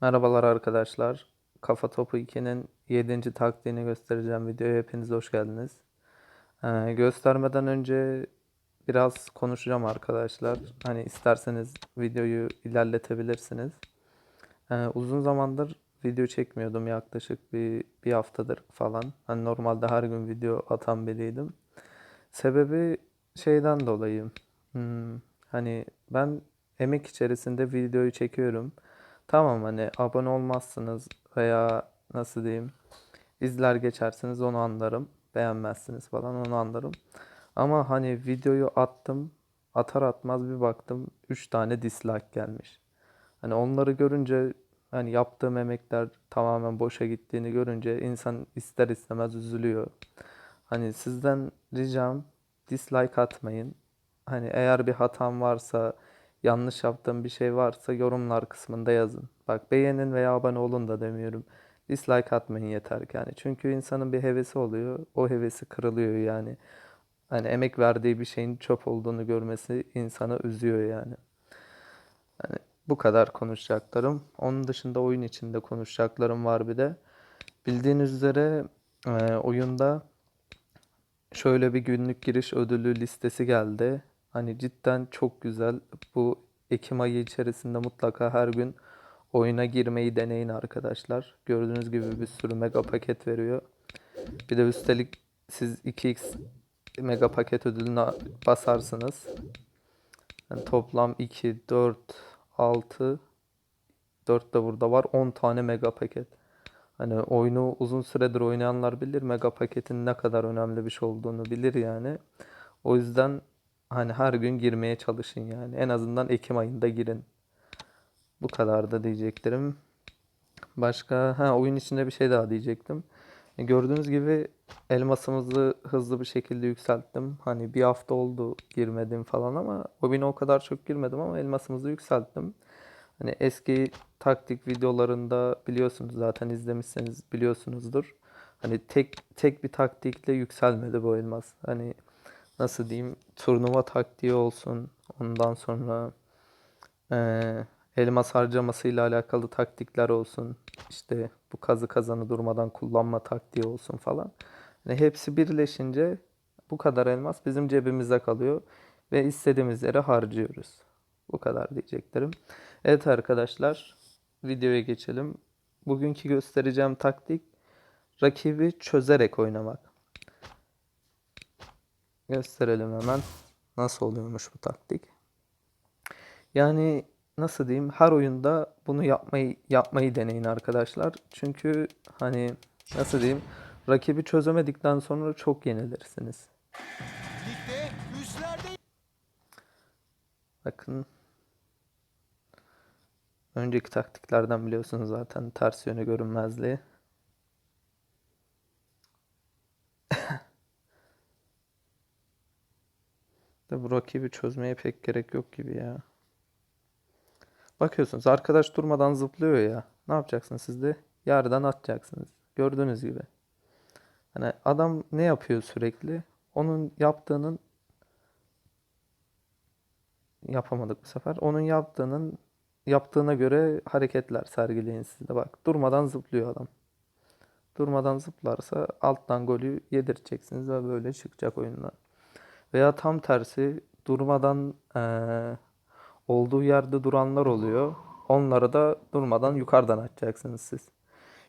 Merhabalar arkadaşlar. Kafa Topu 2'nin 7. taktiğini göstereceğim videoya hepiniz hoş geldiniz. Ee, göstermeden önce biraz konuşacağım arkadaşlar. Hani isterseniz videoyu ilerletebilirsiniz. Ee, uzun zamandır video çekmiyordum yaklaşık bir, bir haftadır falan. Hani normalde her gün video atan biriydim. Sebebi şeyden dolayı. Hmm, hani ben emek içerisinde videoyu çekiyorum. Tamam hani abone olmazsınız veya nasıl diyeyim izler geçersiniz onu anlarım. Beğenmezsiniz falan onu anlarım. Ama hani videoyu attım atar atmaz bir baktım 3 tane dislike gelmiş. Hani onları görünce hani yaptığım emekler tamamen boşa gittiğini görünce insan ister istemez üzülüyor. Hani sizden ricam dislike atmayın. Hani eğer bir hatam varsa, yanlış yaptığım bir şey varsa yorumlar kısmında yazın. Bak beğenin veya abone olun da demiyorum. Dislike atmayın yeter ki yani. Çünkü insanın bir hevesi oluyor. O hevesi kırılıyor yani. Hani emek verdiği bir şeyin çöp olduğunu görmesi insanı üzüyor yani. Hani bu kadar konuşacaklarım. Onun dışında oyun içinde konuşacaklarım var bir de. Bildiğiniz üzere e, oyunda şöyle bir günlük giriş ödülü listesi geldi. Hani cidden çok güzel. Bu Ekim ayı içerisinde mutlaka her gün oyuna girmeyi deneyin arkadaşlar. Gördüğünüz gibi bir sürü mega paket veriyor. Bir de üstelik siz 2x mega paket ödülüne basarsınız. Yani toplam 2, 4, 6, 4 de burada var. 10 tane mega paket. Hani oyunu uzun süredir oynayanlar bilir. Mega paketin ne kadar önemli bir şey olduğunu bilir yani. O yüzden hani her gün girmeye çalışın yani. En azından Ekim ayında girin. Bu kadar da diyeceklerim. Başka ha oyun içinde bir şey daha diyecektim. E, Gördüğünüz gibi elmasımızı hızlı bir şekilde yükselttim. Hani bir hafta oldu girmedim falan ama oyuna o kadar çok girmedim ama elmasımızı yükselttim. Hani eski taktik videolarında biliyorsunuz zaten izlemişseniz biliyorsunuzdur. Hani tek tek bir taktikle yükselmedi bu elmas. Hani nasıl diyeyim turnuva taktiği olsun. Ondan sonra eee, elmas harcamasıyla alakalı taktikler olsun. İşte bu kazı kazanı durmadan kullanma taktiği olsun falan. Hani hepsi birleşince bu kadar elmas bizim cebimize kalıyor ve istediğimiz yere harcıyoruz. Bu kadar diyeceklerim. Evet arkadaşlar, videoya geçelim. Bugünkü göstereceğim taktik rakibi çözerek oynamak. Gösterelim hemen nasıl oluyormuş bu taktik. Yani nasıl diyeyim her oyunda bunu yapmayı yapmayı deneyin arkadaşlar. Çünkü hani nasıl diyeyim rakibi çözemedikten sonra çok yenilirsiniz. Bakın önceki taktiklerden biliyorsunuz zaten ters yönü görünmezliği. De bu rakibi çözmeye pek gerek yok gibi ya. Bakıyorsunuz arkadaş durmadan zıplıyor ya. Ne yapacaksınız siz de? Yerden atacaksınız. Gördüğünüz gibi. Hani adam ne yapıyor sürekli? Onun yaptığının yapamadık bu sefer. Onun yaptığının yaptığına göre hareketler sergileyin siz de. Bak durmadan zıplıyor adam. Durmadan zıplarsa alttan golü yedireceksiniz ve böyle çıkacak oyundan. Veya tam tersi durmadan eee, olduğu yerde duranlar oluyor. Onları da durmadan yukarıdan atacaksınız siz.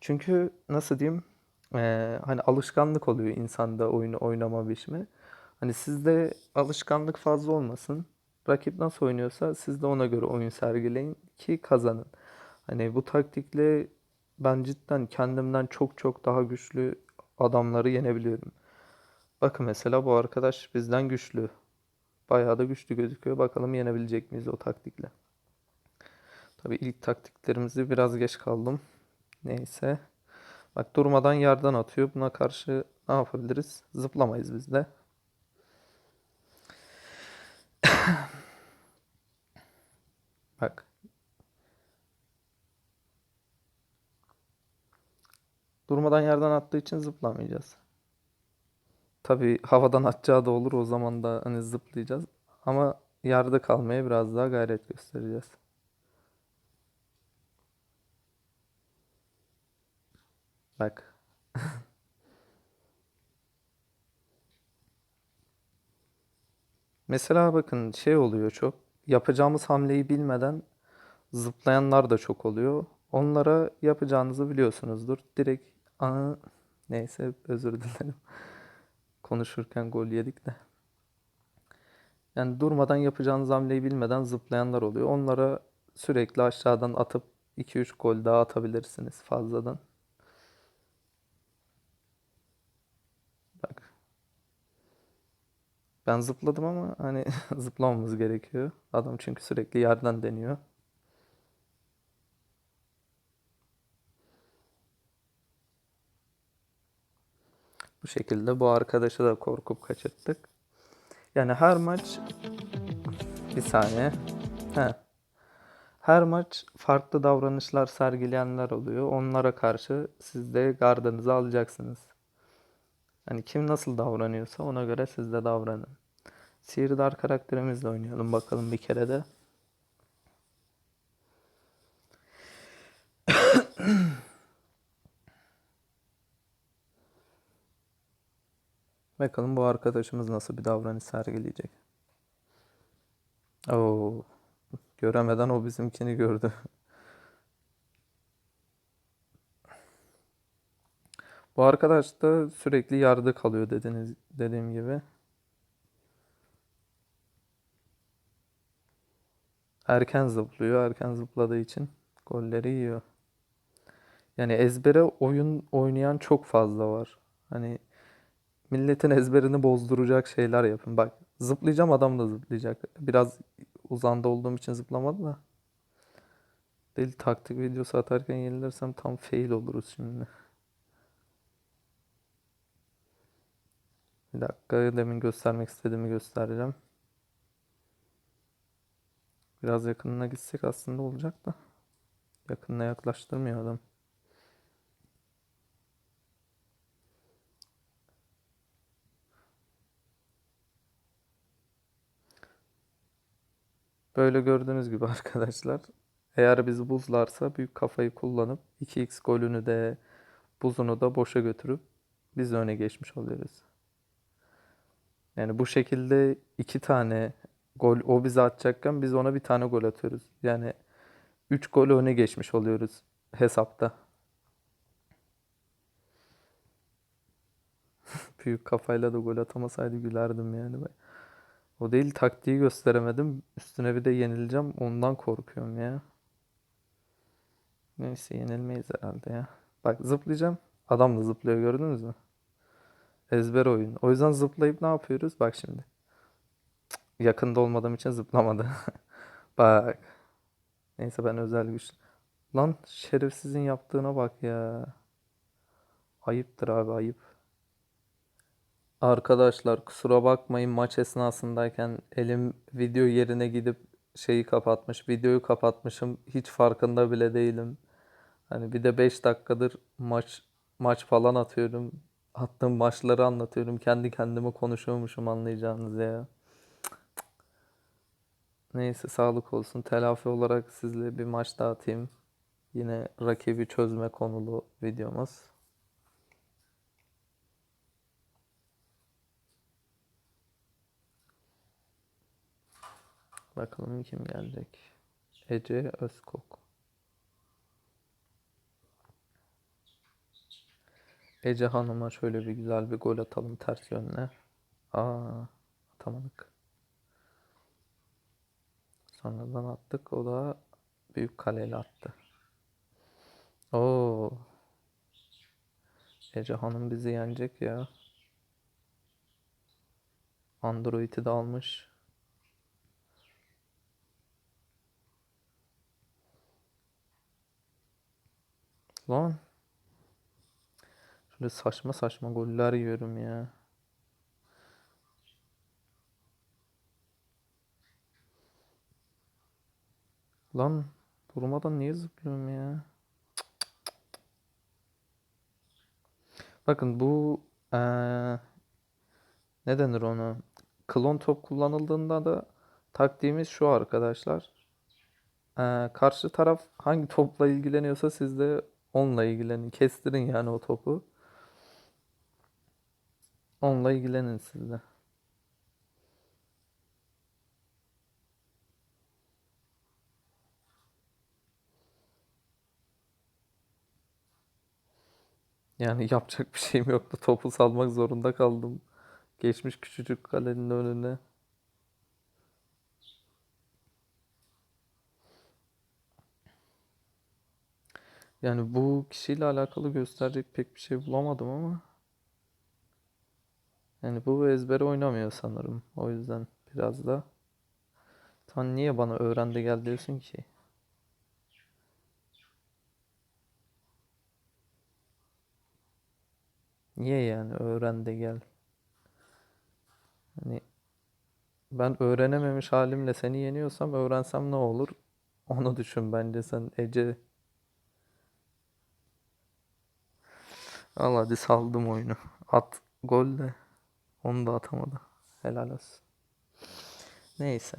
Çünkü nasıl diyeyim eee, hani alışkanlık oluyor insanda oyunu oynama biçimi. Hani sizde alışkanlık fazla olmasın. Rakip nasıl oynuyorsa siz de ona göre oyun sergileyin ki kazanın. Hani bu taktikle ben cidden kendimden çok çok daha güçlü adamları yenebiliyorum. Bakın mesela bu arkadaş bizden güçlü. Bayağı da güçlü gözüküyor. Bakalım yenebilecek miyiz o taktikle. Tabii ilk taktiklerimizi biraz geç kaldım. Neyse. Bak durmadan yerden atıyor. Buna karşı ne yapabiliriz? Zıplamayız biz de. Bak. Durmadan yerden attığı için zıplamayacağız. Tabii havadan atacağı da olur. O zaman da hani zıplayacağız. Ama yerde kalmaya biraz daha gayret göstereceğiz. Bak. Mesela bakın şey oluyor çok. Yapacağımız hamleyi bilmeden zıplayanlar da çok oluyor. Onlara yapacağınızı biliyorsunuzdur. Direkt Aa, neyse özür dilerim. Konuşurken gol yedik de. Yani durmadan yapacağınız hamleyi bilmeden zıplayanlar oluyor. Onlara sürekli aşağıdan atıp 2-3 gol daha atabilirsiniz fazladan. Bak. Ben zıpladım ama hani zıplamamız gerekiyor. Adam çünkü sürekli yerden deniyor. Şekilde bu arkadaşı da korkup kaçırttık. Yani her maç bir saniye. He. Her maç farklı davranışlar sergileyenler oluyor. Onlara karşı siz de gardınızı alacaksınız. Hani kim nasıl davranıyorsa ona göre siz de davranın. Sihirdar karakterimizle oynayalım bakalım bir kere de. Bakalım bu arkadaşımız nasıl bir davranış sergileyecek. Oo, göremeden o bizimkini gördü. Bu arkadaş da sürekli yerde kalıyor dediniz dediğim gibi. Erken zıplıyor. Erken zıpladığı için golleri yiyor. Yani ezbere oyun oynayan çok fazla var. Hani milletin ezberini bozduracak şeyler yapın. Bak zıplayacağım adam da zıplayacak. Biraz uzanda olduğum için zıplamadı da. Deli taktik videosu atarken yenilirsem tam fail oluruz şimdi. Bir dakika demin göstermek istediğimi göstereceğim. Biraz yakınına gitsek aslında olacak da. Yakınına yaklaştırmıyor adam. Böyle gördüğünüz gibi arkadaşlar. Eğer bizi buzlarsa büyük kafayı kullanıp 2x golünü de buzunu da boşa götürüp biz öne geçmiş oluyoruz. Yani bu şekilde iki tane gol o bize atacakken biz ona bir tane gol atıyoruz. Yani 3 gol öne geçmiş oluyoruz hesapta. Büyük kafayla da gol atamasaydı gülerdim yani. Ben. O değil taktiği gösteremedim. Üstüne bir de yenileceğim. Ondan korkuyorum ya. Neyse yenilmeyiz herhalde ya. Bak zıplayacağım. Adam da zıplıyor gördünüz mü? Ezber oyun. O yüzden zıplayıp ne yapıyoruz? Bak şimdi. Yakında olmadığım için zıplamadı. Bak. Neyse ben özel güç. Lan şerefsizin yaptığına bak ya. Ayıptır abi ayıp. Arkadaşlar kusura bakmayın maç esnasındayken elim video yerine gidip şeyi kapatmış. Videoyu kapatmışım. Hiç farkında bile değilim. Hani bir de 5 dakikadır maç maç falan atıyorum. Attığım maçları anlatıyorum. Kendi kendime konuşuyormuşum anlayacağınız ya. Neyse sağlık olsun. Telafi olarak sizle bir maç daha atayım. Yine rakibi çözme konulu videomuz. Bakalım kim gelecek. Ece Özkok. Ece Hanım'a şöyle bir güzel bir gol atalım ters yönle. Aa, atamadık. Sonradan attık. O da büyük kaleyle attı. Oo. Ece Hanım bizi yenecek ya. Android'i de almış. Lan. Şöyle saçma saçma goller yiyorum ya. Lan durmadan niye zıplıyorum ya? Bakın bu eee ne denir ona? Klon top kullanıldığında da taktiğimiz şu arkadaşlar. Eee, karşı taraf hangi topla ilgileniyorsa siz de Onunla ilgilenin. Kestirin yani o topu. Onunla ilgilenin siz de. Yani yapacak bir şeyim yoktu. Topu salmak zorunda kaldım. Geçmiş küçücük kalenin önüne. Yani bu kişiyle alakalı gösterecek pek bir şey bulamadım ama. Yani bu ezbere oynamıyor sanırım. O yüzden biraz da. Sen niye bana öğrendi gel diyorsun ki? Niye yani öğrendi gel? Hani ben öğrenememiş halimle seni yeniyorsam öğrensem ne olur? Onu düşün bence sen Ece. Al hadi saldım oyunu. At gol de onu da atamadı. Helal olsun. Neyse.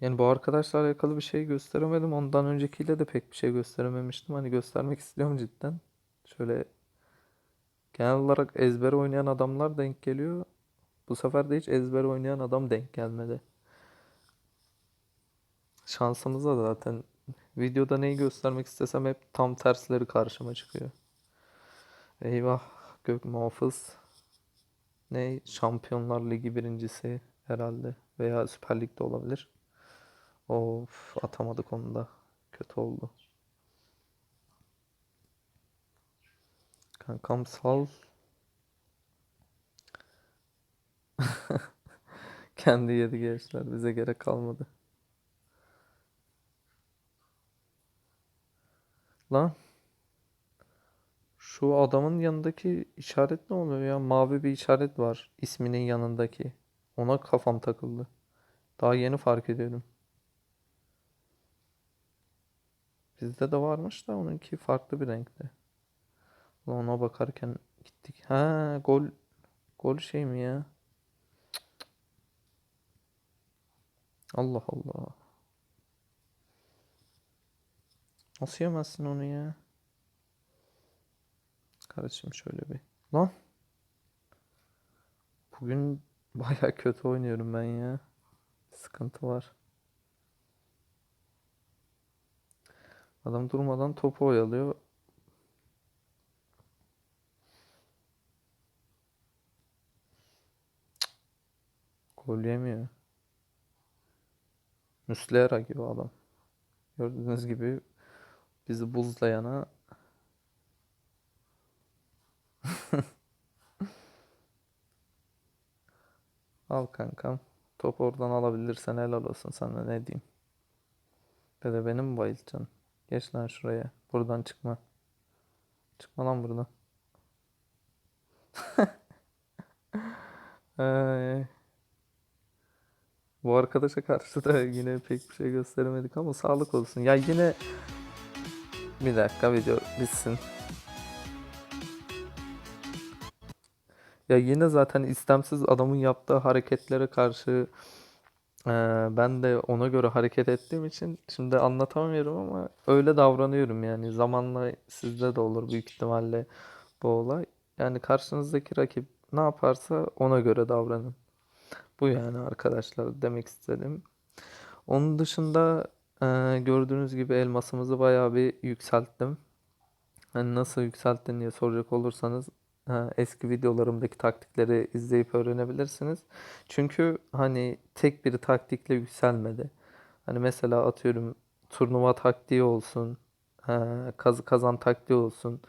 Yani bu arkadaşlarla alakalı bir şey gösteremedim. Ondan öncekiyle de pek bir şey gösterememiştim. Hani göstermek istiyorum cidden. Şöyle genel olarak ezber oynayan adamlar denk geliyor. Bu sefer de hiç ezber oynayan adam denk gelmedi. Şansımıza zaten videoda neyi göstermek istesem hep tam tersleri karşıma çıkıyor. Eyvah gök muhafız. Ne? Şampiyonlar Ligi birincisi herhalde. Veya Süper Lig'de olabilir. Of atamadık onu da. Kötü oldu. Kankam sal. Kendi yedi gençler. Bize gerek kalmadı. Lan. Şu adamın yanındaki işaret ne oluyor ya? Mavi bir işaret var isminin yanındaki. Ona kafam takıldı. Daha yeni fark ediyorum. Bizde de varmış da onunki farklı bir renkte. Ona bakarken gittik. Ha gol gol şey mi ya? Allah Allah. Nasıl onu ya? Kardeşim şöyle bir. Lan. Bugün baya kötü oynuyorum ben ya. Sıkıntı var. Adam durmadan topu oyalıyor. Gol yemiyor. Muslera gibi adam. Gördüğünüz gibi bizi buzlayana al kankam. Top oradan alabilirsen helal olsun sana ne diyeyim. Dede benim mi bayıltacaksın? Geç lan şuraya. Buradan çıkma. Çıkma lan buradan. Ay. Bu arkadaşa karşı da yine pek bir şey gösteremedik ama sağlık olsun. Ya yine bir dakika video bitsin. Ya yine zaten istemsiz adamın yaptığı hareketlere karşı eee, ben de ona göre hareket ettiğim için şimdi anlatamıyorum ama öyle davranıyorum yani. Zamanla sizde de olur büyük ihtimalle bu olay. Yani karşınızdaki rakip ne yaparsa ona göre davranın. Bu yani arkadaşlar demek istedim. Onun dışında eee, gördüğünüz gibi elmasımızı bayağı bir yükselttim. Hani nasıl yükselttin diye soracak olursanız ha, eski videolarımdaki taktikleri izleyip öğrenebilirsiniz. Çünkü hani tek bir taktikle yükselmedi. Hani mesela atıyorum turnuva taktiği olsun, ha, kazı kazan taktiği olsun,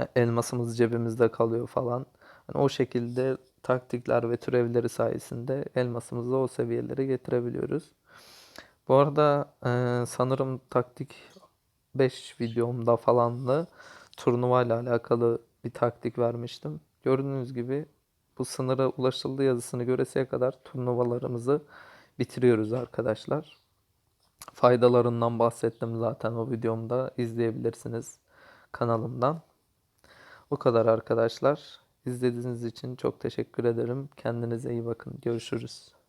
e, elmasımız cebimizde kalıyor falan. Hani o şekilde taktikler ve türevleri sayesinde elmasımızı o seviyelere getirebiliyoruz. Bu arada e, sanırım taktik 5 videomda falan da turnuva ile alakalı bir taktik vermiştim. Gördüğünüz gibi bu sınıra ulaşıldı yazısını göreseye kadar turnuvalarımızı bitiriyoruz arkadaşlar. Faydalarından bahsettim zaten o videomda izleyebilirsiniz kanalımdan. Bu kadar arkadaşlar. İzlediğiniz için çok teşekkür ederim. Kendinize iyi bakın. Görüşürüz.